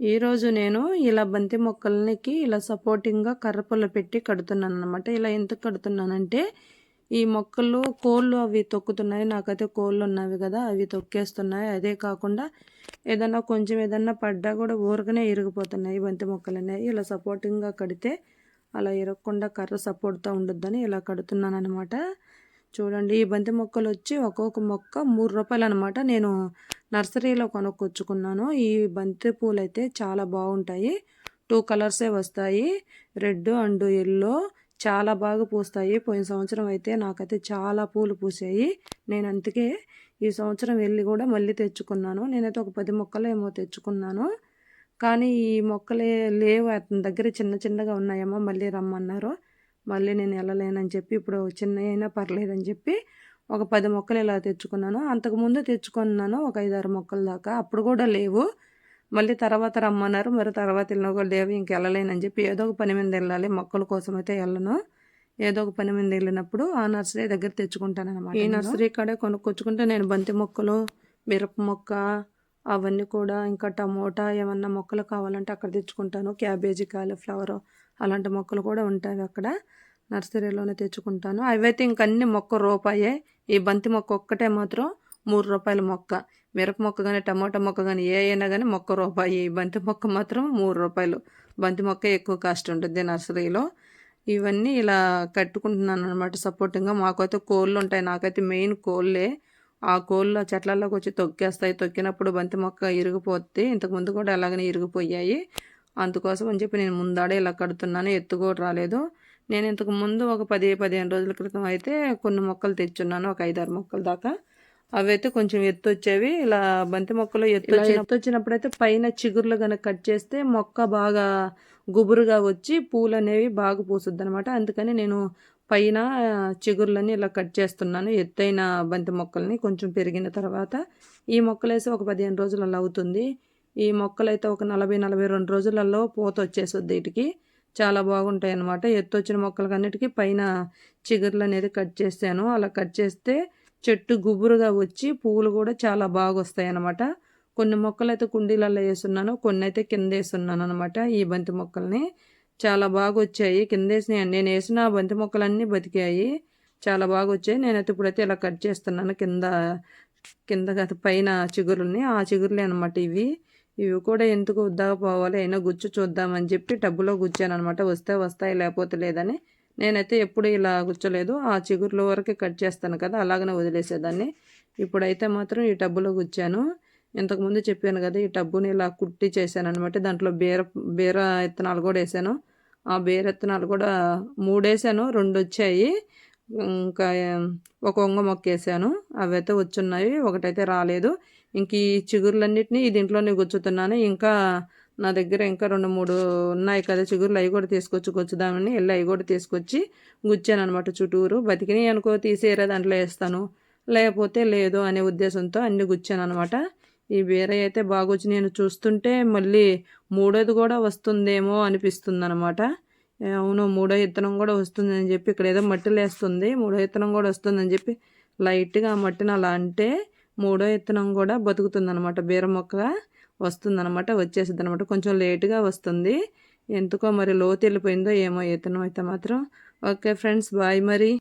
ఈరోజు నేను ఇలా బంతి మొక్కలకి ఇలా సపోర్టింగ్గా కర్రపుల్ల పెట్టి కడుతున్నాను అనమాట ఇలా ఎందుకు కడుతున్నానంటే ఈ మొక్కలు కోళ్ళు అవి తొక్కుతున్నాయి. నాకైతే కోళ్ళు ఉన్నవి కదా అవి తొక్కేస్తున్నాయి. అదే కాకుండా ఏదన్నా కొంచెం ఏదన్నా పడ్డా కూడా ఊరకనే ఇరిగిపోతున్నాయి బంతి మొక్కలు అనేవి ఇలా సపోర్టింగ్గా కడితే అలా ఇరగకుండా కర్ర సపోర్ట్తో ఉండొద్దని ఇలా కడుతున్నాను అనమాట చూడండి ఈ బంతి మొక్కలు వచ్చి ఒక్కొక్క మొక్క మూడు రూపాయలు అనమాట నేను నర్సరీలో కొనుక్కొచ్చుకున్నాను. ఈ బంతి పూలు అయితే చాలా బాగుంటాయి. టూ కలర్సే వస్తాయి. రెడ్ అండ్ ఎల్లో చాలా బాగా పూస్తాయి. పోయిన సంవత్సరం అయితే నాకైతే చాలా పూలు పూసాయి. నేను అందుకే ఈ సంవత్సరం వెళ్ళి కూడా మళ్ళీ తెచ్చుకున్నాను. నేనైతే ఒక పది మొక్కలు ఏమో తెచ్చుకున్నాను. కానీ ఈ మొక్కలే లేవు. అతని దగ్గర చిన్న చిన్నగా ఉన్నాయేమో మళ్ళీ రమ్మన్నారు. మళ్ళీ నేను వెళ్ళలేనని చెప్పి ఇప్పుడు చిన్న అయినా పర్లేదని చెప్పి ఒక పది మొక్కలు ఇలా తెచ్చుకున్నాను. అంతకుముందు తెచ్చుకున్నాను ఒక ఐదారు మొక్కల దాకా. అప్పుడు కూడా లేవు. మళ్ళీ తర్వాత రమ్మన్నారు. మరి తర్వాత వెళ్ళిన కూడా లేవు ఇంక వెళ్ళలేనని చెప్పి ఏదో ఒక పని మీద వెళ్ళాలి. మొక్కల కోసం అయితే వెళ్ళను. ఏదో ఒక పని మీద వెళ్ళినప్పుడు ఆ నర్సరీ దగ్గర తెచ్చుకుంటాను అనమాట ఈ నర్సరీ కాడే కొనుక్కొచ్చుకుంటే నేను బంతి మొక్కలు మిరప మొక్క అవన్నీ కూడా ఇంకా టమోటా ఏమన్నా మొక్కలు కావాలంటే అక్కడ తెచ్చుకుంటాను. క్యాబేజీ కాలీఫ్లవర్ అలాంటి మొక్కలు కూడా ఉంటాయి అక్కడ. నర్సరీలోనే తెచ్చుకుంటాను. అవైతే ఇంకన్నీ మొక్క రూపాయే ఈ బంతి మొక్క ఒక్కటే మాత్రం మూడు రూపాయల మొక్క. మిరప మొక్క కానీ టమాటా మొక్క కానీ ఏ అయినా కానీ మొక్క రూపాయి ఈ బంతి మొక్క మాత్రం మూడు రూపాయలు. బంతి మొక్క ఎక్కువ కాస్ట్ ఉంటుంది నర్సరీలో. ఇవన్నీ ఇలా కట్టుకుంటున్నాను అనమాట సపోర్టింగ్గా. మాకైతే కోళ్ళు ఉంటాయి. నాకైతే మెయిన్ కోళ్ళే. ఆ కోళ్ళు చెట్లలోకి వచ్చి తొక్కేస్తాయి. తొక్కినప్పుడు బంతి మొక్క ఇరిగిపోతే ఇంతకుముందు కూడా అలాగనే ఇరిగిపోయాయి. అందుకోసం అని చెప్పి నేను ముందాడే ఇలా కడుతున్నాను. ఎత్తు కూడా రాలేదు. నేను ఇంతకు ముందు ఒక పది పదిహేను రోజుల క్రితం అయితే కొన్ని మొక్కలు తెచ్చున్నాను ఒక ఐదారు మొక్కల దాకా. అవి అయితే కొంచెం ఎత్తు వచ్చేవి ఇలా బంతి మొక్కలు ఎత్తు ఎత్తు వచ్చినప్పుడు అయితే పైన చిగుర్లు కనుక కట్ చేస్తే మొక్క బాగా గుబురుగా వచ్చి పూలు అనేవి బాగా పూసుద్ది అనమాట అందుకని నేను పైన చిగుర్లని ఇలా కట్ చేస్తున్నాను. ఎత్తైన బంతి మొక్కల్ని కొంచెం పెరిగిన తర్వాత. ఈ మొక్కలేసి ఒక పదిహేను రోజులలో అవుతుంది. ఈ మొక్కలైతే ఒక నలభై నలభై రెండు రోజులలో పూత వచ్చేస్తుంది వీటికి. చాలా బాగుంటాయి అన్నమాట ఎత్తు వచ్చిన మొక్కలకన్నిటికీ పైన చిగుర్లు అనేది కట్ చేశాను అలా కట్ చేస్తే చెట్టు గుబురుగా వచ్చి పువ్వులు కూడా చాలా బాగా వస్తాయి అన్నమాట కొన్ని మొక్కలు అయితే కుండీలలో వేస్తున్నాను కొన్ని అయితే కింద వేస్తున్నాను అనమాట ఈ బంతి మొక్కల్ని. చాలా బాగా వచ్చాయి కింద వేసినాయి నేను వేసిన బంతి మొక్కలన్నీ బతికాయి. చాలా బాగా వచ్చాయి నేనైతే ఇప్పుడైతే ఇలా కట్ చేస్తున్నాను కింద కింద పైన చిగురుల్ని. ఆ చిగురులే అనమాట ఇవి. ఇవి కూడా ఎందుకు ఉద్దాగా పోవాలి? అయినా గుచ్చు చూద్దామని చెప్పి టబ్బులో గుచ్చానమాట అనమాట వస్తే వస్తాయి లేకపోతే లేదని నేనైతే ఎప్పుడు ఇలా గుచ్చలేదు. ఆ చిగురుల వరకు కట్ చేస్తాను కదా అలాగనే వదిలేసేదాన్ని. ఇప్పుడైతే మాత్రం ఈ టబ్బులో గుచ్చాను. ఇంతకుముందు చెప్పాను కదా ఈ టబ్బుని ఇలా కుట్టి చేశాను అనమాట దాంట్లో బీర బీర ఇత్తనాలు కూడా వేసాను. ఆ బీర ఇత్తనాలు కూడా మూడేసాను రెండు వచ్చాయి ఇంకా ఒక వంగ మొక్కేసాను. అవైతే అవి అయితే వచ్చున్నాయి. ఒకటైతే రాలేదు. ఇంక ఈ చిగురులన్నిటినీ దీంట్లోనే గుచ్చుతున్నాను. ఇంకా నా దగ్గర ఇంకా రెండు మూడు ఉన్నాయి కదా చిగురులు. అవి కూడా తీసుకొచ్చి గుచ్చుదామని వెళ్ళి అవి కూడా తీసుకొచ్చి గుచ్చాను అనమాట చుట్టూరు. బతికినాయి అనుకో తీసేరా దాంట్లో వేస్తాను. లేకపోతే లేదు అనే ఉద్దేశంతో అన్ని గుచ్చాను అనమాట ఈ వేరే అయితే బాగొచ్చి నేను చూస్తుంటే మళ్ళీ మూడోది కూడా వస్తుందేమో అనిపిస్తుంది అనమాట అవును మూడో ఇత్తనం కూడా వస్తుందని చెప్పి ఇక్కడ ఏదో మట్టి లేస్తుంది మూడో ఇత్తనం కూడా వస్తుందని చెప్పి లైట్గా ఆ మట్టిని అలా అంటే మూడో ఇత్తనం కూడా బతుకుతుందనమాట బీర మొక్క వస్తుందనమాట వచ్చేసింది అనమాట కొంచెం లేటుగా వస్తుంది. ఎందుకో మరి లోతు వెళ్ళిపోయిందో ఏమో ఇతనం అయితే మాత్రం. ఓకే ఫ్రెండ్స్ బాయ్ మరి.